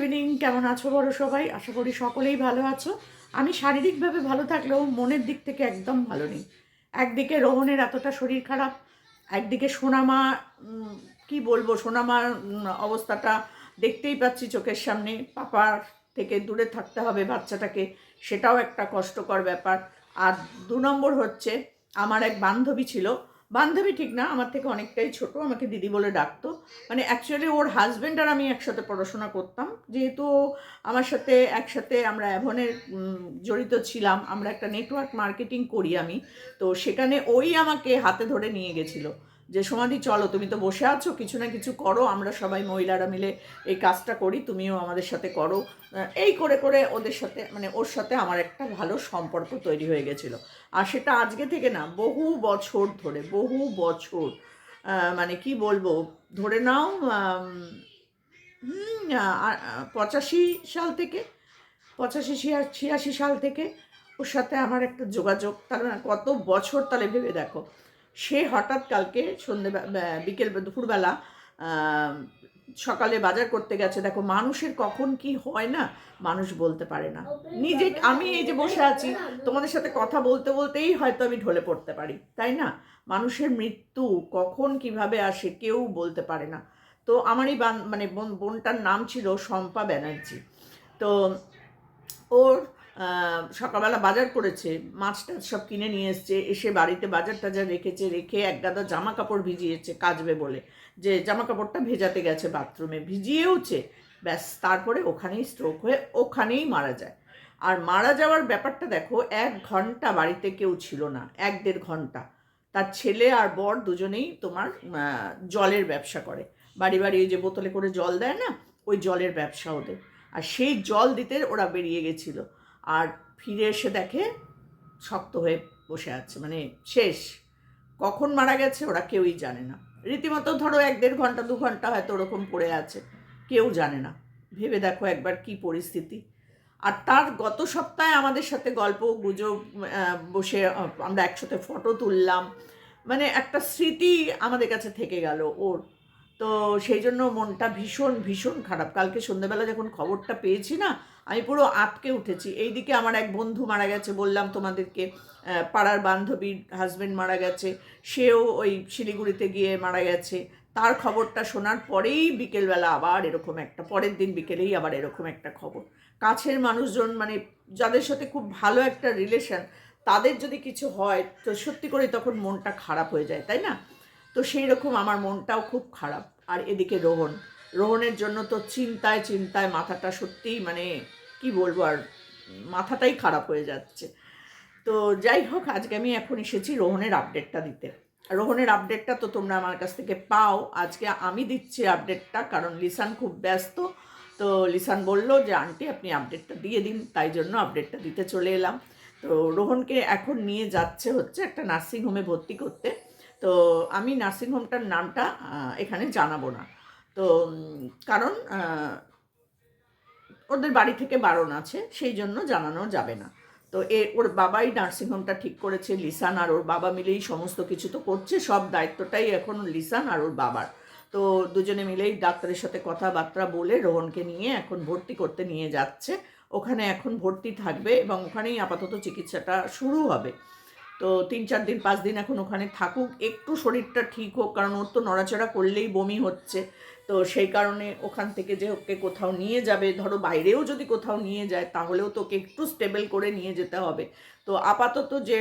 Evening কেমন আছো বড় সবাই? আশা করি সকলেই ভালো আছো। আমি শারীরিকভাবে ভালো থাকলেও মনের দিক থেকে একদম ভালো নেই। একদিকে রোহনের এতটা শরীর খারাপ, একদিকে সোনামা কি বলব, সোনামার অবস্থাটা দেখতেই পাচ্ছি চোখের সামনে। পাপার থেকে দূরে থাকতে হবে বাচ্চাটাকে, সেটাও একটা কষ্টকর ব্যাপার। আর দু নম্বর হচ্ছে, আমার এক বান্ধবী ছিল বান্ধবী ঠিক না, আমার থেকে অনেকটাই ছোট, আমাকে দিদি বলে ডাকতো। মানে অ্যাকচুয়ালি ওর হাজব্যান্ড আর আমি একসাথে পড়াশোনা করতাম। যেহেতু আমার সাথে, একসাথে আমরা অ্যাভনের জড়িত ছিলাম, আমরা একটা নেটওয়ার্ক মার্কেটিং করি আমি, তো সেখানে ওই আমাকে হাতে ধরে নিয়ে গেছিল। যে সমাধি চলো, তুমি তো বসে আছো, কিছু না কিছু করো, আমরা সবাই মহিলারা মিলে এই কাজটা করি, তুমিও আমাদের সাথে করো। এই করে করে ওদের সাথে মানে ওর সাথে আমার একটা ভালো সম্পর্ক তৈরি হয়ে গেছিল। আর সেটা আজকে থেকে না, বহু বছর ধরে, বহু বছর মানে কি বলব, ধরে নাও পঁচাশি সাল থেকে, পঁচাশি ছিয়াশি সাল থেকে ওর সাথে আমার একটা যোগাযোগ, তাহলে কত বছর তাহলে ভেবে দেখো। সে হঠাৎ কালকে সন্ধে বিকেল দুপুরবেলা সকালে বাজার করতে গেছে দেখো মানুষের কখন কি হয় না মানুষ বলতে পারে না। নিজে আমি এই যে বসে আছি তোমাদের সাথে কথা বলতে বলতেই হয়তো আমি ঢলে পড়তে পারি তাই না? মানুষের মৃত্যু কখন কীভাবে আসে কেউ বলতে পারে না। তো আমারই বান মানে বোন বোনটার নাম ছিল শম্পা ব্যানার্জি। তো ওর সকালবেলা বাজার করেছে, মাছ টাছ সব কিনে নিয়ে এসছে, এসে বাড়িতে বাজার টাজার রেখেছে, রেখে এক গাদা জামা কাপড় ভিজিয়েছে, কাচবে বলে। যে জামা কাপড়টা ভেজাতে গেছে বাথরুমে, ভিজিয়েওছে, ব্যাস, তারপরে ওখানেই স্ট্রোক হয়ে ওখানেই মারা যায়। আর মারা যাওয়ার ব্যাপারটা দেখো, এক ঘণ্টা বাড়িতে কেউ ছিল না, এক দেড় ঘণ্টা। তার ছেলে আর বর দুজনেই তোমার জলের ব্যবসা করে। বাড়ি বাড়ি যে বোতলে করে জল দেয় না, ওই জলের ব্যবসা ওদের। আর সেই জল দিতে ওরা বেরিয়ে গেছিল। আর ফিরে এসে দেখে শক্ত হয়ে বসে আছে মানে শেষ। কখন মারা গেছে ওরা কেউই জানে না। রীতিমতো ধরো এক দেড় ঘণ্টা, দু ঘণ্টা হয়তো ওরকম পড়ে আছে, কেউ জানে না। ভেবে দেখো একবার কি পরিস্থিতি। আর তার গত সপ্তাহে আমাদের সাথে গল্প, গুজব বসে আমরা একসাথে ফটো তুললাম। মানে একটা স্মৃতি আমাদের কাছে থেকে গেল ওর। তো সেই জন্য মনটা ভীষণ ভীষণ খারাপ। কালকে সন্ধ্যেবেলা যখন খবরটা পেয়েছি না, আমি পুরো আটকে উঠেছি। এইদিকে আমার এক বন্ধু মারা গেছে বললাম তোমাদেরকে পাড়ার বান্ধবীর হাজব্যান্ড মারা গেছে, সেও ওই শিলিগুড়িতে গিয়ে মারা গেছে। তার খবরটা শোনার পরেই বিকেলবেলা আবার এরকম একটা, পরের দিন বিকেলেই আবার এরকম একটা খবর। কাছের মানুষজন মানে যাদের সাথে খুব ভালো একটা রিলেশন তাদের যদি কিছু হয়, তো সত্যি করে তখন মনটা খারাপ হয়ে যায়, তাই না? তো সেই রকম আমার মনটাও খুব খারাপ। আর এদিকে রোহন, রোহনের জন্য তো চিন্তায় চিন্তায় মাথাটা সত্যিই মানে কি বলব আর, মাথাটাই খারাপ হয়ে যাচ্ছে। তো যাই হোক, আজকে আমি এখন এসেছি রোহনের আপডেটটা দিতে। রোহনের আপডেটটা তো তোমরা আমার কাছ থেকে পাও। আজকে আমি দিচ্ছি আপডেটটা কারণ লিসান খুব ব্যস্ত। তো লিসান বলল যে, আন্টি, আপনি আপডেটটা দিয়ে দিন। তাই জন্য আপডেটটা দিতে চলে এলাম। তো রোহনকে এখন নিয়ে যাচ্ছে হচ্ছে একটা নার্সিংহোমে ভর্তি করতে। তো আমি নার্সিং হোমটার নামটা এখানে জানাব না। তো কারণ ওদের বাড়ি থেকে বারণ আছে, সেই জন্য জানানো যাবে না। তো এ, ওর বাবাই নার্সিংহোমটা ঠিক করেছে, লিসান আর ওর বাবা মিলেই সমস্ত কিছু তো করছে, সব দায়িত্বটাই এখন লিসান আর ওর বাবার। তো দুজনে মিলেই ডাক্তারের সাথে কথাবার্তা বলে রোহনকে নিয়ে এখন ভর্তি করতে নিয়ে যাচ্ছে। ওখানে এখন ভর্তি থাকবে এবং ওখানেই আপাতত চিকিৎসাটা শুরু হবে। তো তিন চার দিন, পাঁচ দিন এখন ওখানে থাকুক। একটু শরীরটা ঠিক হোক, কারণ ওর তো নড়াচড়া করলেই বমি হচ্ছে। তো সেই কারণে ওখান থেকে যে ওকে কোথাও নিয়ে যাবে, ধরো বাইরেও যদি কোথাও নিয়ে যায়, তাহলেও তোকে একটু স্টেবল করে নিয়ে যেতে হবে। তো আপাতত যে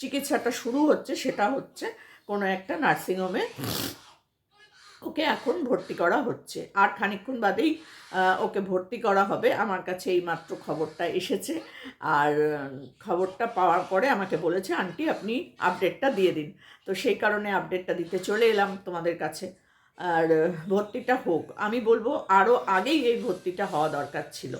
চিকিৎসাটা শুরু হচ্ছে, সেটা হচ্ছে কোনো একটা নার্সিংহোমে ওকে এখন ভর্তি করা হচ্ছে। আর খানিকক্ষণ বাদেই ওকে ভর্তি করা হবে। আমার কাছে এই মাত্র খবরটা এসেছে। আর খবরটা পাওয়ার পরে আমাকে বলেছে, আন্টি, আপনি আপডেটটা দিয়ে দিন। তো সেই কারণে আপডেটটা দিতে চলে এলাম তোমাদের কাছে। আর ভর্তিটা হোক। আমি বলব আরও আগেই এই ভর্তিটা হওয়া দরকার ছিল।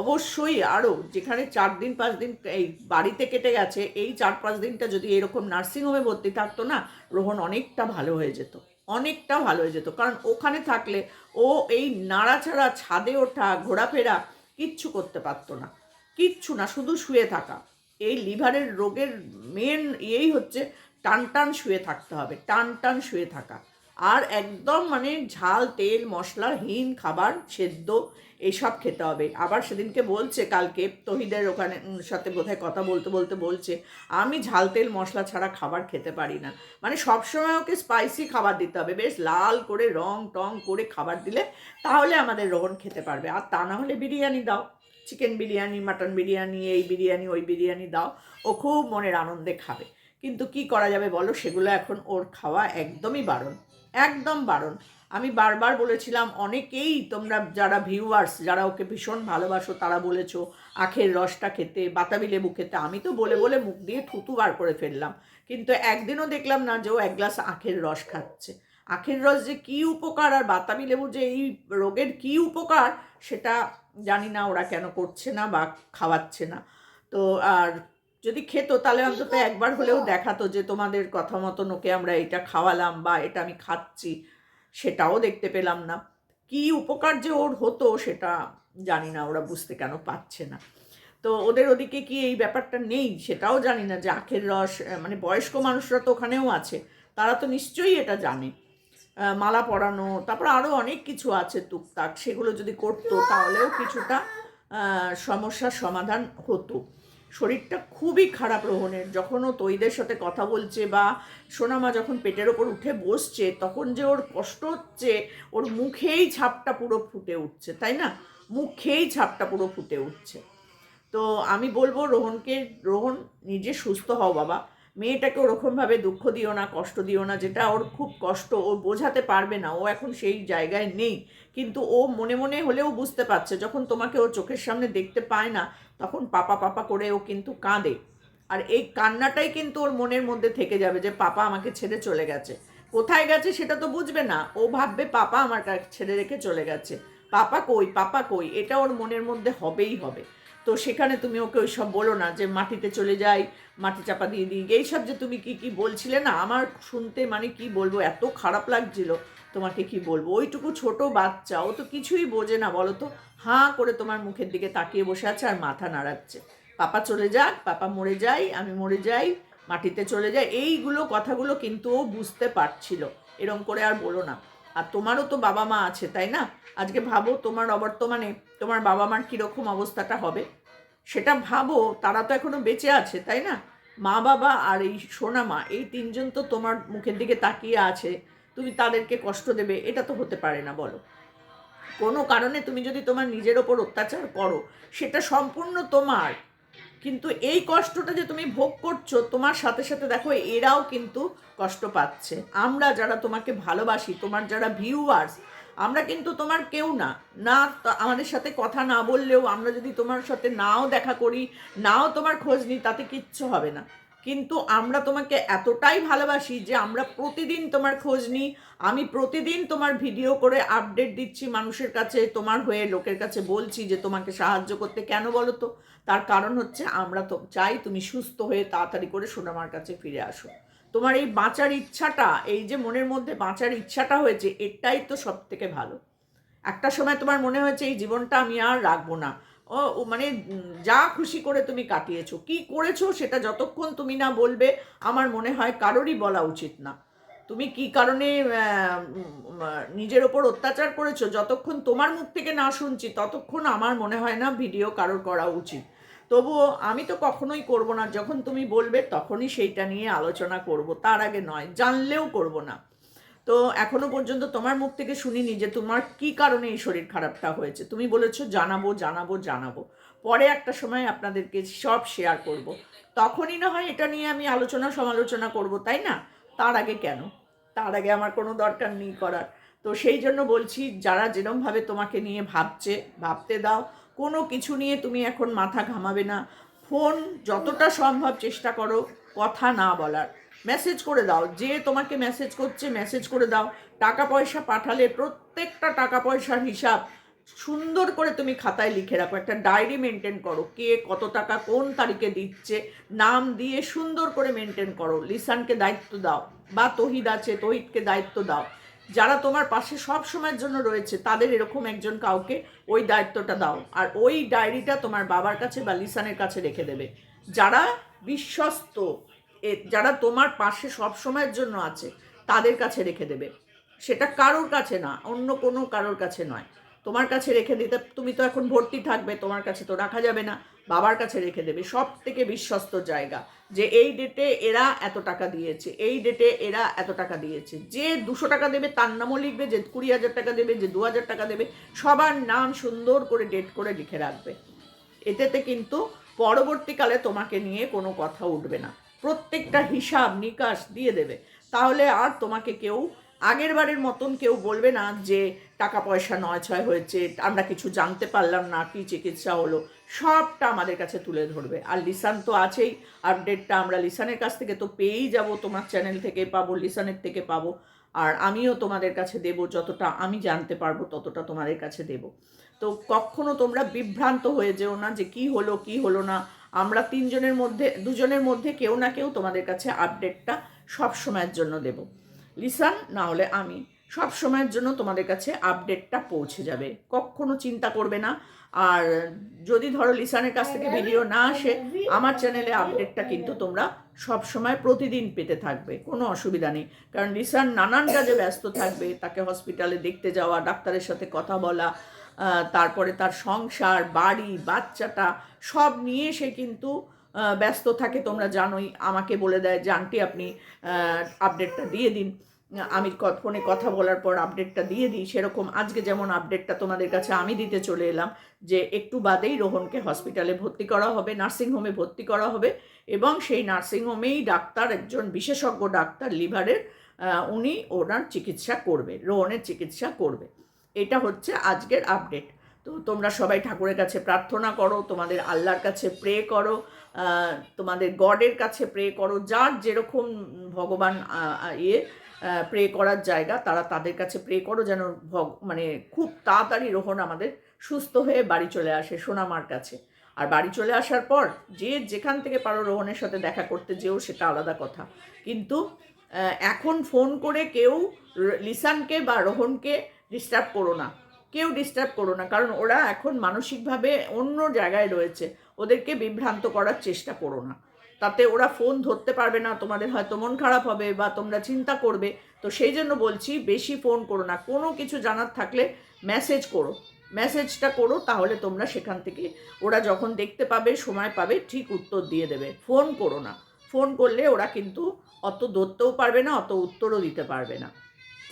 অবশ্যই আরও যেখানে চার দিন, পাঁচ দিন এই বাড়িতে কেটে গেছে, এই চার, পাঁচ দিনটা যদি এরকম নার্সিংহোমে ভর্তি থাকতো না, রোহন অনেকটা ভালো হয়ে যেত। অনেকটা ভালো হয়ে যেত। কারণ ওখানে থাকলে ও এই নাড়াছাড়া ছাদে ওঠা, ঘোরাফেরা কিচ্ছু করতে পারতো না। কিচ্ছু না, শুধু শুয়ে থাকা। এই লিভারের রোগের মেন ইয়েই হচ্ছে টান টান শুয়ে থাকতে হবে, টান টান শুয়ে থাকা। আর একদম মানে ঝাল, তেল মশলাহীন খাবার, সেদ্ধ এইসব খেতে হবে। আবার সেদিনকে বলছে, কালকে তহিদের ওখানে সাথে বোধহয় কথা বলতে বলতে বলছে, আমি ঝাল তেল মশলা ছাড়া খাবার খেতে পারি না। মানে সবসময় ওকে স্পাইসি খাবার দিতে হবে। বেশ লাল করে, রং টং করে খাবার দিলে তাহলে আমাদের রোহন খেতে পারবে। আর তা না হলে বিরিয়ানি দাও। চিকেন বিরিয়ানি, মাটন বিরিয়ানি, এই বিরিয়ানি, ওই বিরিয়ানি দাও। ও খুব মনের আনন্দে খাবে। কিন্তু কি করা যাবে বলো? সেগুলো এখন ওর খাওয়া একদমই বারণ। একদম বারণ। আমি বারবার বলেছিলাম, অনেকেই তোমরা যারা ভিউয়ার্স যারা ওকে ভীষণ ভালোবাসো, তারা বলেছ, আখের রসটা খেতে, বাতাবি লেবু খেতে। আমি তো বলে বলে মুখ দিয়ে থুতু বার করে ফেললাম। কিন্তু একদিনও দেখলাম না যে ও এক গ্লাস আখের রস খাচ্ছে। আখের রস যে কী উপকার আর বাতাবি লেবু যে এই রোগের কী উপকার, সেটা জানি না, ওরা কেন করছে না বা খাওয়াচ্ছে না। তো আর যদি খেত, তাহলে অন্তত একবার হলেও দেখাতো যে তোমাদের কথা মতন ওকে আমরা এটা খাওয়ালাম বা এটা আমি খাচ্ছি। সেটাও দেখতে পেলাম না। কি উপকার যে ওর হতো সেটা জানি না, ওরা বুঝতে কেন পাচ্ছে না। তো ওদের ওদিকে কি এই ব্যাপারটা নেই? সেটাও জানি না যে আখের রস মানে বয়স্ক মানুষরা তো ওখানেও আছে, তারা তো নিশ্চয়ই এটা জানে। মালা পরানো, তারপর আরও অনেক কিছু আছে টুকটাক, সেগুলো যদি করতো তাহলেও কিছুটা সমস্যার সমাধান হতো। শরীরটা খুবই খারাপ রোহনের। যখন ও তৈদের সাথে কথা বলছে বা সোনামা যখন পেটের ওপর উঠে বসছে, তখন যে ওর কষ্ট হচ্ছে, ওর মুখেই ছাপটা পুরো ফুটে উঠছে, তাই না? মুখেই ছাপটা পুরো ফুটে উঠছে। তো আমি বলব রোহনকে, রোহন নিজে সুস্থ হও বাবা। মেয়েটাকে ওরকমভাবে দুঃখ দিও না, কষ্ট দিও না, যেটা ওর খুব কষ্ট, ও বোঝাতে পারবে না, ও এখন সেই জায়গায় নেই। কিন্তু ও মনে মনে হলেও বুঝতে পারছে, যখন তোমাকে ও চোখের সামনে দেখতে পায় না তখন পাপা পাপা করে ও কিন্তু কাঁদে। আর এই কান্নাটাই কিন্তু ওর মনের মধ্যে থেকে যাবে যে, পাপা আমাকে ছেড়ে চলে গেছে। কোথায় গেছে সেটা তো বুঝবে না। ও ভাববে, পাপা আমার ছেড়ে রেখে চলে গেছে। পাপা কই? পাপা কই? এটা ওর মনের মধ্যে হবেই হবে। তো সেখানে তুমি ওকে ওই সব বলো না যে মাটিতে চলে যাই, মাটি চাপা দিয়ে দিই। এইসব যে তুমি কি কি বলছিলে না, আমার শুনতে মানে কি বলব, এত খারাপ লাগছিল তোমাকে কি বলব? ওইটুকু ছোট বাচ্চা, ও তো কিছুই বোঝে না, বলো তো। হাঁ করে তোমার মুখের দিকে তাকিয়ে বসে আছে আর মাথা নাড়াচ্ছে। পাপা চলে যাক, পাপা মরে যাই, আমি মরে যাই, মাটিতে চলে যাই। এইগুলো কথাগুলো কিন্তু ও বুঝতে পারছিল। এরম করে আর বলো না। আর তোমারও তো বাবা মা আছে, তাই না? আজকে ভাবো তোমার অবর্তমানে তোমার বাবা মার কীরকম অবস্থাটা হবে। সেটা ভাবো, তারা তো এখনও বেঁচে আছে, তাই না? মা বাবা আর এই সোনা মা এই তিনজন তো তোমার মুখের দিকে তাকিয়ে আছে। তুমি তাদেরকে কষ্ট দেবে, এটা তো হতে পারে না, বলো। কোনো কারণে তুমি যদি তোমার নিজের ওপর অত্যাচার করো, সেটা সম্পূর্ণ তোমার। কিন্তু এই কষ্টটা যে তুমি ভোগ করছ, তোমার সাথে সাথে দেখো এরাও কিন্তু কষ্ট পাচ্ছে। আমরা যারা তোমাকে ভালোবাসি, তোমার যারা ভিউয়ার্স আমরা কিন্তু তোমার কেউ না। না আমাদের সাথে কথা না বললেও আমরা যদি তোমার সাথে নাও দেখা করি, নাও তোমার খোঁজ নিই, তাতে কিচ্ছু হবে না। কিন্তু আমরা তোমাকে এতটাই ভালোবাসি যে আমরা প্রতিদিন তোমার খোঁজ নিই। আমি প্রতিদিন তোমার ভিডিও করে আপডেট দিচ্ছি মানুষের কাছে, তোমার হয়ে লোকের কাছে বলছি যে তোমাকে সাহায্য করতে কেন বলো তো? তার কারণ হচ্ছে আমরা তো চাই তুমি সুস্থ হয়ে তাড়াতাড়ি করে সোনামার কাছে ফিরে আসো। তোমার এই বাঁচার ইচ্ছাটা, এই যে মনের মধ্যে বাঁচার ইচ্ছাটা হয়েছে, এটাই তো সব থেকে ভালো। একটা সময় তোমার মনে হয়েছে, এই জীবনটা আমি আর রাখব না। ও মানে যা খুশি করে তুমি কাটিয়েছো। কি করেছ সেটা যতক্ষণ তুমি না বলবে, আমার মনে হয় কারোরই বলা উচিত না। তুমি কি কারণে নিজের ওপর অত্যাচার করেছ? যতক্ষণ তোমার মুখ থেকে না শুনছি, ততক্ষণ আমার মনে হয় না ভিডিও কারোর করা উচিত। তবুও আমি তো কখনোই করব না। যখন তুমি বলবে, তখনই সেইটা নিয়ে আলোচনা করব। তার আগে নয়, জানলেও করব না। তো এখনও পর্যন্ত তোমার মুখ থেকে শুনিনি যে তোমার কি কারণে এই শরীর খারাপটা হয়েছে। তুমি বলেছ, জানাব জানাব জানাব। পরে একটা সময় আপনাদেরকে সব শেয়ার করব। তখনই না হয় এটা নিয়ে আমি আলোচনা সমালোচনা করব, তাই না? তার আগে কেন? তার আগে আমার কোনো দরকার নেই করার। তো সেই জন্য বলছি, যারা যেরমভাবে তোমাকে নিয়ে ভাবছে, ভাবতে দাও। কোনো কিছু নিয়ে তুমি এখন মাথা ঘামাবে না। ফোন যতটা সম্ভব চেষ্টা করো কথা না বলার। মেসেজ করে দাও। যে তোমাকে মেসেজ করছে মেসেজ করে দাও। টাকা পয়সা পাঠালে প্রত্যেকটা টাকা পয়সার হিসাব সুন্দর করে তুমি খাতায় লিখে রাখো। একটা ডায়েরি মেনটেন করো। কে কত টাকা কোন তারিখে দিচ্ছে, নাম দিয়ে সুন্দর করে মেনটেন করো। লিসানকে দায়িত্ব দাও বা তহিদ আছে, তহিদকে দায়িত্ব দাও। যারা তোমার পাশে সব সময়ের জন্য রয়েছে, তাদের এরকম একজন কাউকে ওই দায়িত্বটা দাও। আর ওই ডায়েরিটা তোমার বাবার কাছে বা লিসানের কাছে রেখে দেবে। যারা বিশ্বস্ত যারা তোমার পাশে সব সময়ের জন্য আছে, তাদের কাছে রেখে দেবে। সেটা কারোর কাছে না, অন্য কোনো কারোর কাছে নয়। তোমার কাছে রেখে দিতে, তুমি তো এখন ভর্তি থাকবে, তোমার কাছে তো রাখা যাবে না, বাবার কাছে রেখে দেবে। সব থেকে বিশ্বস্ত জায়গা যে এই ডেটে এরা এত টাকা দিয়েছে, এই ডেটে এরা এত টাকা দিয়েছে। যে দুশো টাকা দেবে, তার নামও লিখবে, যে কুড়ি হাজার টাকা দেবে, যে দু হাজার টাকা দেবে, সবার নাম সুন্দর করে ডেট করে লিখে রাখবে। এতেতে কিন্তু পরবর্তীকালে তোমাকে নিয়ে কোনো কথা উঠবে না। প্রত্যেকটা হিসাব নিকাশ দিয়ে দেবে। তাহলে আর তোমাকে কেউ, আগের বারের মতন কেউ বলবে না যে টাকা পয়সা নয় ছয় হয়েছে, আমরা কিছু জানতে পারলাম না, কি চিকিৎসা হলো। সবটা আমাদের কাছে তুলে ধরবে। আর লিসান তো আছেই। আপডেটটা আমরা লিসানের কাছ থেকে তো পেয়েই যাব, তোমার চ্যানেল থেকে পাবো, লিসানের থেকে পাবো। আর আমিও তোমাদের কাছে দেব, যতটা আমি জানতে পারব, ততটা তোমাদের কাছে দেব। তো কখনো তোমরা বিভ্রান্ত হয়ে যেও না যে কি হলো কি হলো না। আমরা তিনজনের মধ্যে, দুজনের মধ্যে কেউ না কেউ তোমাদের কাছে আপডেটটা সব সময়ের জন্য দেব। লিসান, না হলে আমি, সব সময়ের জন্য তোমাদের কাছে আপডেটটা পৌঁছে যাবে। কখনো চিন্তা করবে না। আর যদি ধরো লিসানের কাছ থেকে ভিডিও না আসে, আমার চ্যানেলে আপডেটটা কিন্তু তোমরা সব সময় প্রতিদিন পেতে থাকবে। কোনো অসুবিধা নেই। কারণ লিসান নানান কাজে ব্যস্ত থাকবে। তাকে হসপিটালে দেখতে যাওয়া, ডাক্তারের সাথে কথা বলা তারপরে তার সংসার, বাড়ি, বাচ্চাটা সব নিয়ে সে কিন্তু ব্যস্ত থাকে। তোমরা জানোই, আমাকে বলে দেয়, যে, আন্টি, আপনি আপডেটটা দিয়ে দিন। আমি ফোনে কথা বলার পর আপডেটটা দিয়ে দিই। সেরকম আজকে যেমন আপডেটটা তোমাদের কাছে আমি দিতে চলে এলাম, যে, একটু বাদেই রোহনকে হসপিটালে ভর্তি করা হবে নার্সিংহোমে ভর্তি করা হবে এবং সেই নার্সিংহোমেই ডাক্তার, একজন বিশেষজ্ঞ ডাক্তার লিভারের উনি ওনার চিকিৎসা করবে, রোহনের চিকিৎসা করবে। এটা হচ্ছে আজকের আপডেট তো তোমরা সবাই ঠাকুরের কাছে প্রার্থনা করো, তোমাদের আল্লাহর কাছে প্রে করো তোমাদের গডের কাছে প্রে করো, যার যেরকম ভগবান ইয়ে প্রে করার জায়গা, তারা তাদের কাছে প্রে করো যেন ভগ মানে খুব তাড়াতাড়ি রোহন আমাদের সুস্থ হয়ে বাড়ি চলে আসে সোনামার কাছে। আর বাড়ি চলে আসার পর যে যেখান থেকে পারো রোহনের সাথে দেখা করতে যেও, সেটা আলাদা কথা। কিন্তু এখন ফোন করে কেউ লিসানকে বা রোহনকে ডিস্টার্ব করো না। কেউ ডিস্টার্ব করো না, কারণ ওরা এখন মানসিকভাবে অন্য জায়গায় রয়েছে। ওদেরকে বিভ্রান্ত করার চেষ্টা করো না। তাতে ওরা ফোন ধরতে পারবে না, তোমাদের হয়তো মন খারাপ হবে বা তোমরা চিন্তা করবে। তো সেই জন্য বলছি, বেশি ফোন করো না। কোনো কিছু জানার থাকলে মেসেজ করো। মেসেজটা করো, তাহলে তোমরা সেখান থেকে ওরা যখন দেখতে পাবে, সময় পাবে, ঠিক উত্তর দিয়ে দেবে। ফোন করো না। ফোন করলে ওরা কিন্তু অত ধরতেও পারবে না, অত উত্তরও দিতে পারবে না।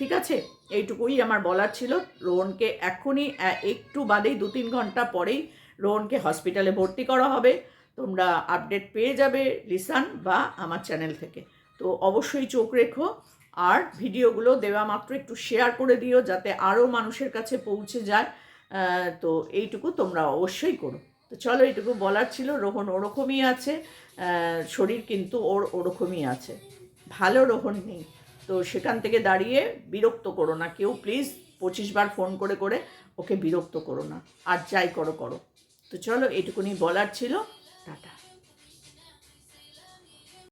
ঠিক আছে? এইটুকুই আমার বলার ছিল। রোহনকে এখনই একটু বাদেই দু তিন ঘণ্টা পরেই রোহনকে হসপিটালে ভর্তি করা হবে। তোমরা আপডেট পেয়ে যাবে লিসান বা আমার চ্যানেল থেকে। তো অবশ্যই চোখ রেখো আর ভিডিওগুলো দেওয়া মাত্র একটু শেয়ার করে দিও যাতে আরও মানুষের কাছে পৌঁছে যায়। তো এইটুকু তোমরা অবশ্যই করো। তো চলো এইটুকু বলার ছিল। রোহন ওরকমই আছে। শরীর কিন্তু ওর ওরকমই আছে। ভালো রোহন নেই। তো সেখান থেকে দাঁড়িয়ে বিরক্ত করো না। কেউ প্লিজ পঁচিশ বার ফোন করে করে ওকে বিরক্ত করো না। আর যাই করো করো। তো চলো এটুকুনি বলার ছিল। টাটা।